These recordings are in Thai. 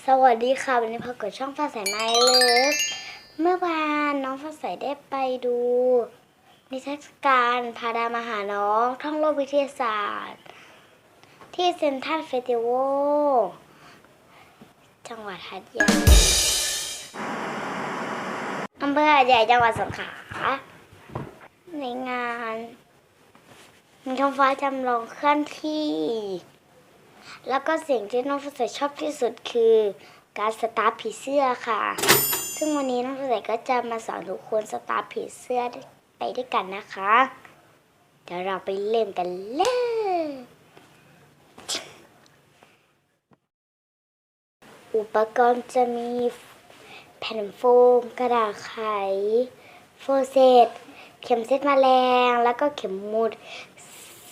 สวัสดีค่ะวันนี้พบกับช่องฟ้าใสไมเลิฟเมื่อวานน้องฟ้าใสได้ไปดูนิทรรศการพาดามาหาน้องท่องโลกวิทยาศาสตร์ ที่เซนทรัลเฟสติวัลจังหวัดหัดใหญ่อำเภอหัดใหญ่จังหวัดสงขลาในงานมีท้องฟ้าจำลองเคลื่อนที่ แล้วก็สิ่งที่น้องฟ้าใสชอบที่สุดคือการสตาร์ผีเสื้อค่ะ ซึ่งวันนี้น้องฟ้าใสก็จะมาสอนทุกคนสตาร์ผีเสื้อไปด้วยกันนะคะ เดี๋ยวเราไปเล่นกันเลยอุปกรณ์จะมีแผ่นโฟมกระดาษไข โฟเซตเข็มเส้นแมลง แล้วก็เข็มมุด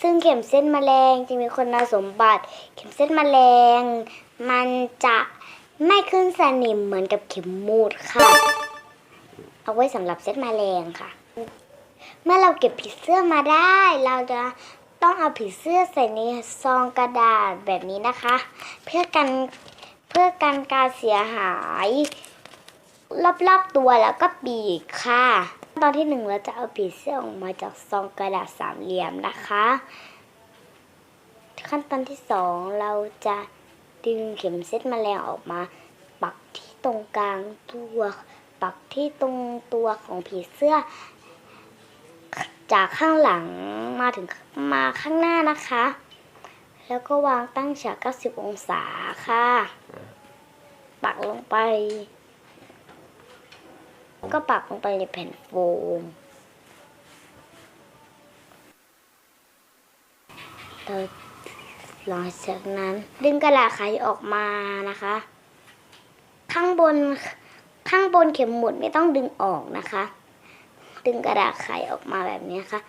ซึ่งเข็มเส้นแมลงจะมีคุณสมบัติ เข็มเส้นแมลง มันจะไม่ขึ้นสนิมเหมือนกับเข็มมูดค่ะ เอาไว้สำหรับเส้นแมลงค่ะ เมื่อเราเก็บผีเสื้อมาได้ เราจะต้องเอาผีเสื้อใส่ในซองกระดาษแบบนี้นะคะ เพื่อกันเพื่อกันการเสียหาย รอบๆตัวแล้วก็ปีกค่ะ ตอนที่หนึ่งเราจะเอาผีเสื้อออกมาจากซองกระดาษสามเหลี่ยมนะคะ ขั้นตอนที่สองเราจะดึงเข็มเส้นแมลงออกมา ปักที่ตรงกลางตัว ปักที่ตรงตัวของผีเสื้อ จากข้างหลังมาถึงมาข้างหน้านะคะ แล้วก็วางตั้งฉาก 90 องศาค่ะ ปักลงไป ก็ปักลงไปในแผ่นโฟมแล้วหลังจากนั้น ดึงกระดาษไขออกมานะคะ ข้างบนข้างบนเข็มหมุดไม่ต้องดึงออกนะคะ ดึงกระดาษไขออกมาแบบนี้ค่ะ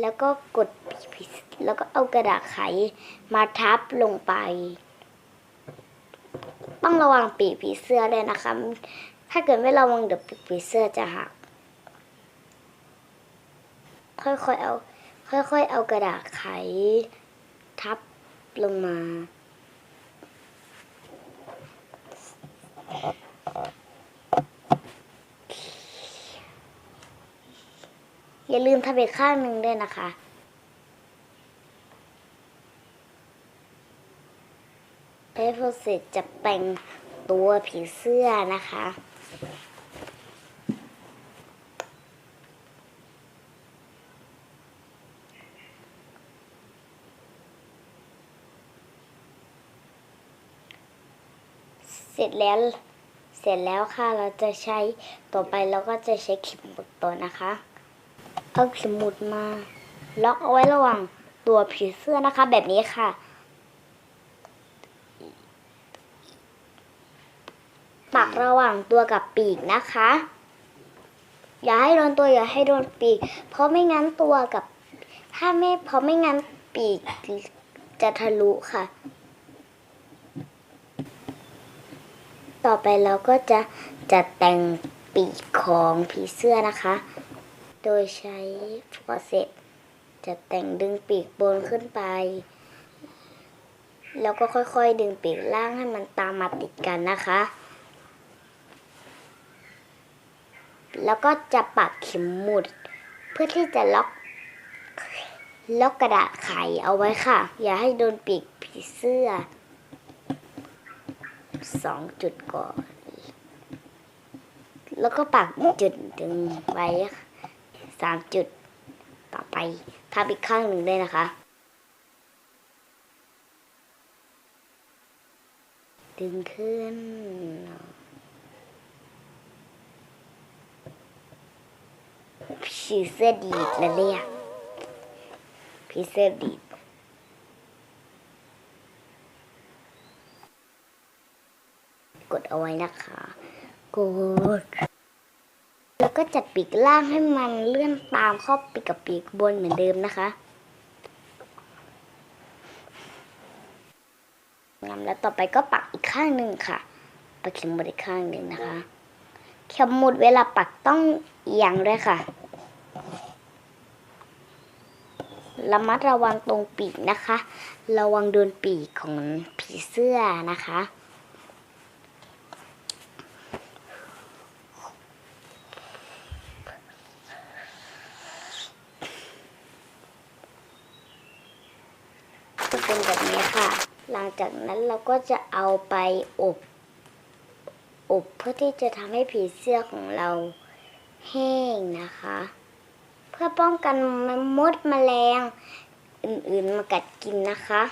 แล้วก็กดผีแล้วก็เอากระดาษไขมาทับลงไป ต้องระวังปีกผีเสื้อด้วยนะคะ ถ้าเกิดไม่ระวังเดี๋ยวปีกผีเสื้อจะหัก ค่อยๆเอา ค่อยๆเอากระดาษไข ทับลงมาอย่าลืมทำอีกข้างหนึ่งด้วยนะคะเอฟเสร็จจะแต่งตัวผีเสื้อนะคะ เสร็จแล้ว เสร็จแล้วค่ะ เราจะใช้ต่อไปเราก็จะใช้เข็มหมุดตัวนะคะ เอาเข็มหมุดมา ล็อกเอาไว้ระหว่างตัวผีเสื้อนะคะ แบบนี้ค่ะ ปักระหว่างตัวกับปีกนะคะ อย่าให้โดนตัวอย่าให้โดนปีก เพราะไม่งั้นตัวกับ ถ้าไม่เพราะไม่งั้นปีกจะทะลุค่ะ ต่อไปเราก็จะจัดแต่งปีกของผีเสื้อนะคะ โดยใช้ฟอร์เซตจะแต่งดึงปีกบนขึ้นไป แล้วก็ค่อยๆดึงปีกล่างให้มันตามมาติดกันนะคะ แล้วก็จะปักเข็มหมุด เพื่อที่จะล็อกล็อกกระดาษไขเอาไว้ค่ะ อย่าให้โดนปีกผีเสื้อสองจุดก่อน แล้วก็ปักจุดดึงไว้สามจุดต่อไปทำอีกข้างหนึ่งด้วยนะคะ ดึงขึ้น ผีเสื้อดีดแล้วเนี่ยผีเสื้อดีดกดเอาไว้นะคะกดแล้วก็จัดปีกล่างให้มันเลื่อนตามเข้าปีกกับปีกบนเหมือนเดิมนะคะงามแล้วต่อไปก็ปักอีกข้างหนึ่งค่ะ ปักเข็มหมุดอีกข้างหนึ่งนะคะ เข็มหมุดเวลาปักต้องเอียงด้วยค่ะ ระมัดระวังตรงปีกนะคะ ระวังโดนปีกของผีเสื้อนะคะ จะเป็นแบบนี้ค่ะ หลังจากนั้นเราก็จะเอาไปอบอบเพื่อที่จะทำให้ผีเสื้อของเราแห้งนะคะ พื่อป้องกันมดแมลง อื่นๆมากัดกินนะคะ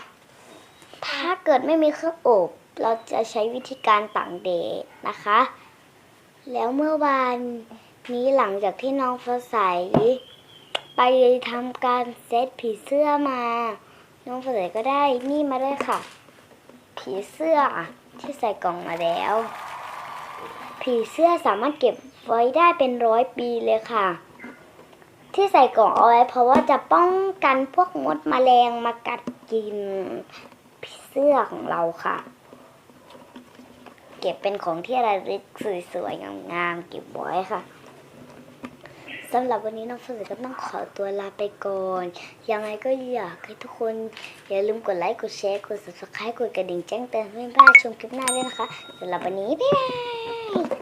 ถ้าเกิดไม่มีเครื่องอบเราจะใช้วิธีการต่างเดดนะคะ แล้วเมื่อวานนี้หลังจากที่น้องฟ้าใสไปทำการเซตผีเสื้อมา น้องฟ้าใสก็ได้นี่มาด้วยค่ะ ผีเสื้อที่ใส่กล่องมาแล้ว ผีเสื้อสามารถเก็บไว้ได้เป็นร้อยปีเลยค่ะ ที่ใส่กล่องเอาไว้ เพราะว่าจะป้องกันพวกมดแมลงมากัดกินผีเสื้อของเราค่ะ เก็บเป็นของที่ระลึกสวยๆงามๆเก็บไว้ค่ะสำหรับวันนี้น้องฝนก็ต้องขอตัวลาไปก่อน ยังไงก็อยากให้ทุกคน อย่าลืมกดไลค์ กดแชร์ กด subscribe กดกระดิ่งแจ้งเตือนเพื่อนพลาดชมคลิปหน้าด้วยนะคะสำหรับวันนี้บ๊ายบาย